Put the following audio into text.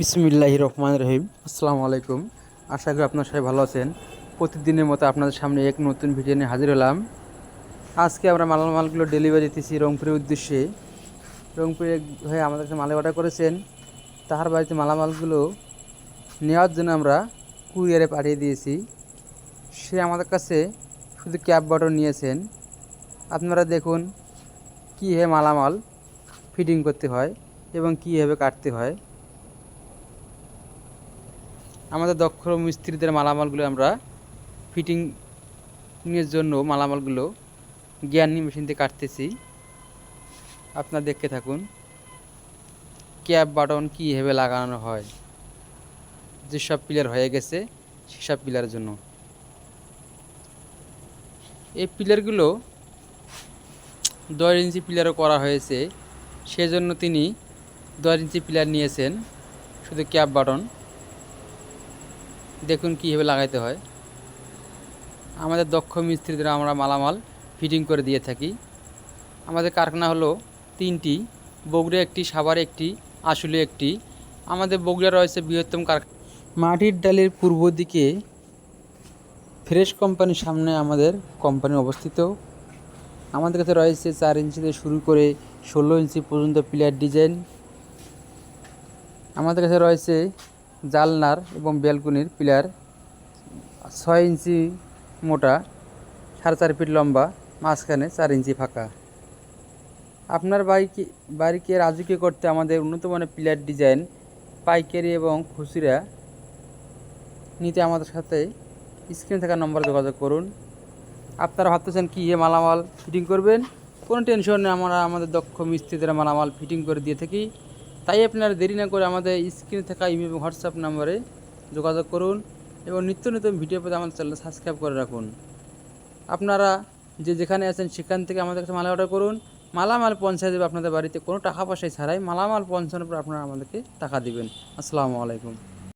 বিসমিল্লাহ রহমান রহিম। আসসালামু আলাইকুম। আশা করি আপনার সবাই ভালো আছেন। প্রতিদিনের মতো আপনাদের সামনে এক নতুন ভিডিও নিয়ে হাজির হলাম। আজকে আমরা মালামাল মালগুলো ডেলিভারি দিতেছি রংপুরের উদ্দেশ্যে। রংপুরে হয়ে আমাদের কাছে মালে অর্ডার করেছেন। তাহার বাড়িতে মালামালগুলো নেওয়ার জন্য আমরা কুরিয়ারে পাঠিয়ে দিয়েছি। সে আমাদের কাছে শুধু ক্যাব বটন নিয়েছেন। আপনারা দেখুন কী কীভাবে মালামাল ফিটিং করতে হয় এবং কীভাবে কাটতে হয়। আমাদের দক্ষ মিস্ত্রিদের মালামালগুলো আমরা ফিটিংয়ের জন্য মালামালগুলো জ্ঞানী মেশিন দিয়ে কাটতেছি। আপনারা দেখতে থাকুন ক্যাপ বাটন কীভাবে লাগানো হয়, যেসব পিলার হয়ে গেছে সেসব পিলারের জন্য। এই পিলারগুলো দশ ইঞ্চি পিলারও করা হয়েছে, সেজন্য তিনি দশ ইঞ্চি পিলার নিয়েছেন, শুধু ক্যাপ বাটন দেখুন কীভাবে লাগাইতে হয়। আমাদের দক্ষ মিস্ত্রিদের আমরা মালামাল ফিটিং করে দিয়ে থাকি। আমাদের কারখানা হলো তিনটি, বগুড়া একটি, সাভারে একটি আশুলে একটি। আমাদের বগুড়া রয়েছে বৃহত্তম কারখানা মাটির ডালের পূর্ব দিকে ফ্রেশ কোম্পানির সামনে আমাদের কোম্পানি অবস্থিত। আমাদের কাছে রয়েছে চার ইঞ্চি থেকে শুরু করে ষোলো ইঞ্চি পর্যন্ত প্লেয়ার ডিজাইন। আমাদের কাছে রয়েছে জালনার এবং ব্যালকনির পিলার ছয় ইঞ্চি মোটা, সাড়ে চার ফিট লম্বা, মাঝখানে চার ইঞ্চি ফাঁকা। আপনার বাড়িকে বাড়িকে রাজকীয় করতে আমাদের উন্নত মানের পিলার ডিজাইন, পাইকারি এবং খুচরা নিতে আমাদের সাথে স্ক্রিনে থাকা নম্বরে যোগাযোগ করুন। আপনারা ভাবতেছেন কী এ মালামাল ফিটিং করবেন? কোনো টেনশন নেই, আমরা আমাদের দক্ষ মিস্ত্রিদের মালামাল ফিটিং করে দিয়ে থাকি। তাই আপনারা দেরি না করে আমাদের স্ক্রিনে থাকা ইমেল হোয়াটসঅ্যাপ নাম্বারে যোগাযোগ করুন এবং নিত্য নতুন ভিডিও পেতে আমাদের চ্যানেল সাবস্ক্রাইব করে রাখুন। আপনারা যে যেখানে আছেন সেখান থেকে আমাদের কাছে মালা অর্ডার করুন। মালামাল পৌঁছায় দেবে আপনাদের বাড়িতে। কোনো টাকা পয়সায় ছাড়াই মালামাল পৌঁছানোর পর আপনারা আমাদেরকে টাকা দেবেন। আসসালামু আলাইকুম।